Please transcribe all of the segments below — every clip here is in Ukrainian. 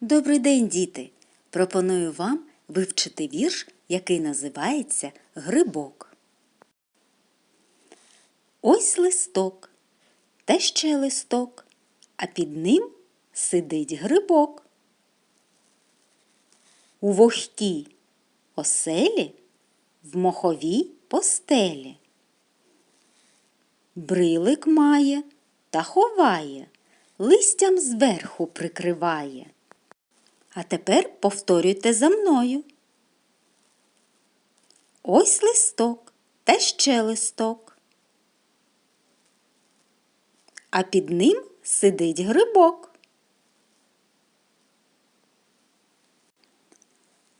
Добрий день, діти! Пропоную вам вивчити вірш, який називається Грибок. Ось листок, та ще листок, а під ним сидить грибок. У вогкій оселі в моховій постелі. Брилик має та ховає, листям зверху прикриває. А тепер повторюйте за мною. Ось листок та ще листок. А під ним сидить грибок.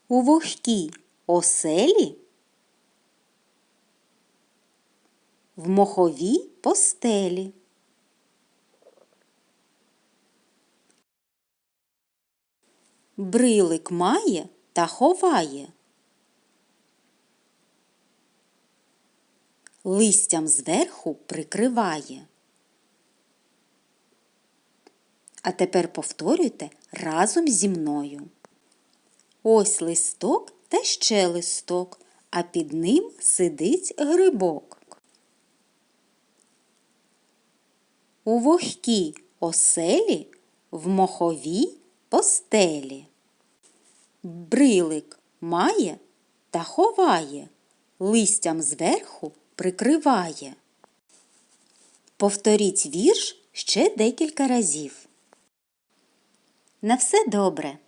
У вогкій оселі в моховій постелі. Брилик має та ховає. Листям зверху прикриває. А тепер повторюйте разом зі мною. Ось листок та ще листок, а під ним сидить грибок. У вогкій оселі в моховій постелі. Брилик має та ховає, листям зверху прикриває. Повторіть вірш ще декілька разів. На все добре!